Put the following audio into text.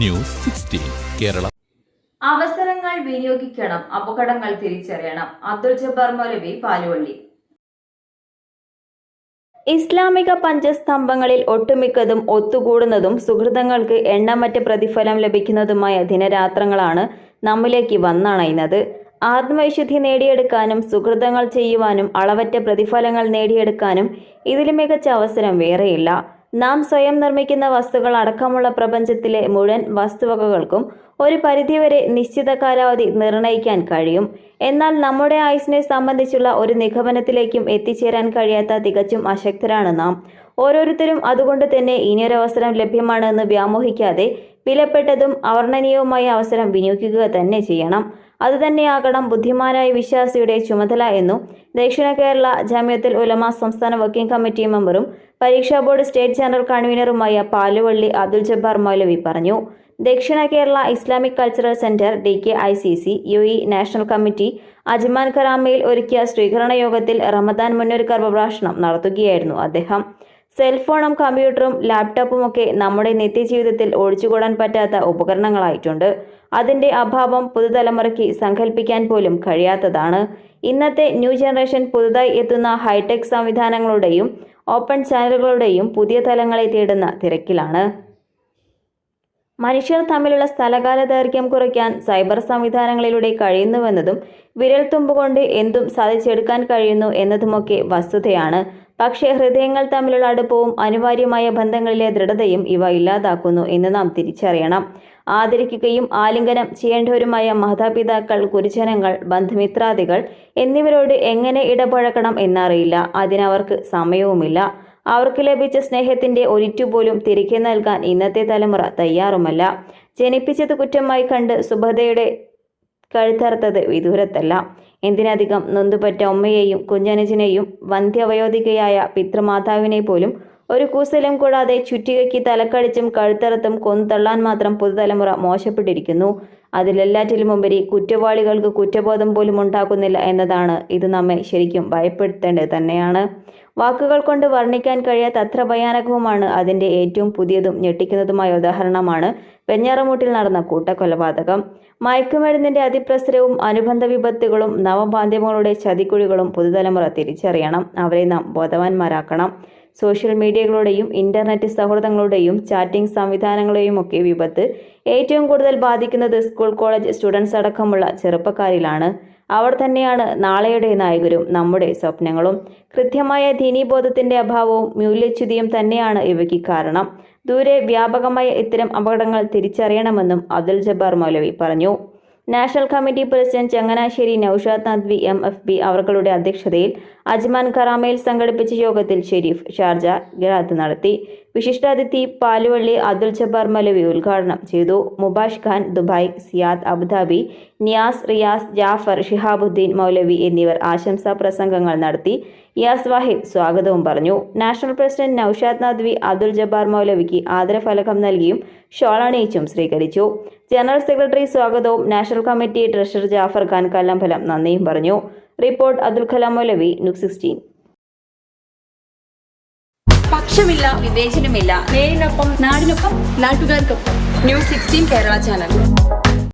News sixteen Kerala. അവസരങ്ങൾ വിനിയോഗിക്കണം അപകടങ്ങൾ തിരിച്ചറിയണം. അബ്ദുൾ ജബ്ബാർ മൗലവി പാലുവള്ളി. ഇസ്ലാമിക പഞ്ചസ്തംഭങ്ങളിൽ ഒട്ടുമിക്കതും ഒത്തുകൂടുന്നതും സുഹൃതങ്ങൾക്ക് എണ്ണമറ്റ പ്രതിഫലം ലഭിക്കുന്നതുമായ ദിനരാത്രങ്ങളാണ് നമ്മിലേക്ക് വന്നണയുന്നത്. ആത്മവിശുദ്ധി നേടിയെടുക്കാനും സുഹൃതങ്ങൾ ചെയ്യുവാനും അളവറ്റ പ്രതിഫലങ്ങൾ നേടിയെടുക്കാനും ഇതിൽ മികച്ച അവസരം വേറെയില്ല. നാം സ്വയം നിർമ്മിക്കുന്ന വസ്തുക്കൾ അടക്കമുള്ള പ്രപഞ്ചത്തിലെ മുഴുവൻ വസ്തുവകകൾക്കും ഒരു പരിധിവരെ നിശ്ചിത കാലാവധി നിർണയിക്കാൻ കഴിയും. എന്നാൽ നമ്മുടെ ആയുസിനെ സംബന്ധിച്ചുള്ള ഒരു നിഗമനത്തിലേക്കും എത്തിച്ചേരാൻ കഴിയാത്ത തികച്ചും അശക്തരാണ് നാം. ഓരോരുത്തരും അതുകൊണ്ട് തന്നെ ഇനിയൊരവസരം ലഭ്യമാണെന്ന് വ്യാമോഹിക്കാതെ വിലപ്പെട്ടതും അവർണനീയവുമായ അവസരം വിനിയോഗിക്കുക തന്നെ ചെയ്യണം. അതുതന്നെയാകണം ബുദ്ധിമാനായ വിശ്വാസിയുടെ ചുമതല എന്നും ദക്ഷിണ കേരള ജാമ്യത്തിൽ ഉലമ സംസ്ഥാന വർക്കിംഗ് കമ്മിറ്റി മെമ്പറും പരീക്ഷാ ബോർഡ് സ്റ്റേറ്റ് ജനറൽ കൺവീനറുമായ പാലുവള്ളി അബ്ദുൽ ജബ്ബാർ മൗലവി പറഞ്ഞു. Dakshina Kerala Islamic cultural centre D K I C C U E national committee Ajman കറാമയിൽ ഒരുക്കിയ സ്വീകരണ യോഗത്തിൽ റമദാൻ മുന്നൊരുക്ക പ്രഭാഷണം നടത്തുകയായിരുന്നു അദ്ദേഹം. സെൽഫോണും കമ്പ്യൂട്ടറും ലാപ്ടോപ്പും ഒക്കെ നമ്മുടെ നിത്യജീവിതത്തിൽ ഒഴിച്ചുകൂടാൻ പറ്റാത്ത ഉപകരണങ്ങളായിട്ടുണ്ട്. അതിന്റെ അഭാവം പുതുതലമുറയ്ക്ക് സങ്കല്പിക്കാൻ പോലും കഴിയാത്തതാണ്. ഇന്നത്തെ ന്യൂ ജനറേഷൻ പുതുതായി എത്തുന്ന ഹൈടെക് സംവിധാനങ്ങളുടെയും ഓപ്പൺ ചാനലുകളുടെയും പുതിയ തലങ്ങളെ തേടുന്ന തിരക്കിലാണ്. മനുഷ്യർ തമ്മിലുള്ള സ്ഥലകാല ദൈർഘ്യം കുറയ്ക്കാൻ സൈബർ സംവിധാനങ്ങളിലൂടെ കഴിയുന്നുവെന്നതും വിരൽത്തുമ്പുകൊണ്ട് എന്തും സാധിച്ചെടുക്കാൻ കഴിയുന്നു എന്നതുമൊക്കെ വസ്തുതയാണ്. പക്ഷേ ഹൃദയങ്ങൾ തമ്മിലുള്ള അടുപ്പവും അനിവാര്യമായ ബന്ധങ്ങളിലെ ദൃഢതയും ഇവ ഇല്ലാതാക്കുന്നു എന്ന് നാം തിരിച്ചറിയണം. ആദരിക്കുകയും ആലിംഗനം ചെയ്യേണ്ടവരുമായ മാതാപിതാക്കൾ ഗുരുജനങ്ങൾ ബന്ധുമിത്രാദികൾ എന്നിവരോട് എങ്ങനെ ഇടപഴകണം എന്നറിയില്ല. അതിനവർക്ക് സമയവുമില്ല. അവർക്ക് ലഭിച്ച സ്നേഹത്തിന്റെ ഒരിറ്റുപോലും തിരികെ നൽകാൻ ഇന്നത്തെ തലമുറ തയ്യാറുമല്ല. ജനിപ്പിച്ചത് കുറ്റമായി കണ്ട് സുഭദ്രയുടെ കഴുത്തറുത്തത് വിദൂരത്തല്ല. എന്തിനധികം നൊന്തുപറ്റ അമ്മയെയും കുഞ്ഞനുജനെയും വന്ധ്യവയോധികയായ പിതൃമാതാവിനെ പോലും ഒരു കൂസലും കൂടാതെ ചുറ്റികയ്ക്ക് തലക്കടിച്ചും കഴുത്തറത്തും കൊന്നുതള്ളാൻ മാത്രം പുതുതലമുറ മോശപ്പെട്ടിരിക്കുന്നു. അതിലെല്ലാറ്റിലും ഉപരി കുറ്റവാളികൾക്ക് കുറ്റബോധം പോലും ഉണ്ടാക്കുന്നില്ല എന്നതാണ് ഇത് നമ്മെ ശരിക്കും ഭയപ്പെടുത്തേണ്ടത് തന്നെയാണ്. വാക്കുകൾ കൊണ്ട് വർണിക്കാൻ കഴിയാത്ത അത്ര ഭയാനകവുമാണ് അതിന്റെ ഏറ്റവും പുതിയതും ഞെട്ടിക്കുന്നതുമായ ഉദാഹരണമാണ് വെഞ്ഞാറമൂട്ടിൽ നടന്ന കൂട്ടക്കൊലപാതകം. മയക്കുമരുന്നിന്റെ അതിപ്രസരവും അനുബന്ധ വിപത്തുകളും നവമാധ്യമങ്ങളുടെ ചതിക്കുഴികളും പുതുതലമുറ തിരിച്ചറിയണം. അവരെ നാം ബോധവാന്മാരാക്കണം. സോഷ്യൽ മീഡിയകളുടെയും ഇന്റർനെറ്റ് സൗഹൃദങ്ങളുടെയും ചാറ്റിംഗ് സംവിധാനങ്ങളെയും ഒക്കെ വിപത്ത് ഏറ്റവും കൂടുതൽ ബാധിക്കുന്നത് സ്കൂൾ കോളേജ് സ്റ്റുഡൻസ് അടക്കമുള്ള ചെറുപ്പക്കാരിലാണ്. അവർ തന്നെയാണ് നാളെയുടെ നായകരും നമ്മുടെ സ്വപ്നങ്ങളും. കൃത്യമായ ദീനീബോധത്തിന്റെ അഭാവവും മൂല്യച്യുതിയും തന്നെയാണ് ഇവയ്ക്ക് കാരണം. ദൂരെ വ്യാപകമായ ഇത്തരം അപകടങ്ങൾ തിരിച്ചറിയണമെന്നും അബ്ദുൽ ജബ്ബാർ മൗലവി പറഞ്ഞു. National committee president Changanassery Naushad Nadvi M F B അവർകളുടെ അധ്യക്ഷതയിൽ അജ്മാൻ കറാമയിൽ സംഘടിപ്പിച്ച യോഗത്തിൽ ഷെരീഫ് ഷാർജ ഗിറാത്ത് നടത്തി. വിശിഷ്ടാതിഥി പാലുവള്ളി അബ്ദുൽ ജബ്ബാർ മലവി ഉദ്ഘാടനം ചെയ്തു. Mubash Khan Dubai Siyad Abu Dhabi Niyas Riyas Jafar Shihabuddin Maulavi എന്നിവർ ആശംസാ പ്രസംഗങ്ങൾ നടത്തി. ഇയാസ് വാഹിദ് സ്വാഗതവും പറഞ്ഞു. നാഷണൽ പ്രസിഡന്റ് നൌഷാദ് നദ്വി അബ്ദുൽ ജബ്ബാർ മൗലവിക്ക് ആദരഫലകം നൽകിയും ഷോളണിയിച്ചും സ്വീകരിച്ചു. ജനറൽ സെക്രട്ടറി സ്വാഗതവും national committee treasurer Jafar Khan Kallambalam നന്ദിയും പറഞ്ഞു. Report Abdul Kalam Maulavi news sixteen. പക്ഷമില്ല വിവേചനമില്ല. നേരിനൊപ്പം നാടിനൊപ്പം നാട്ടുകാർക്കൊപ്പം. News sixteen Kerala channel.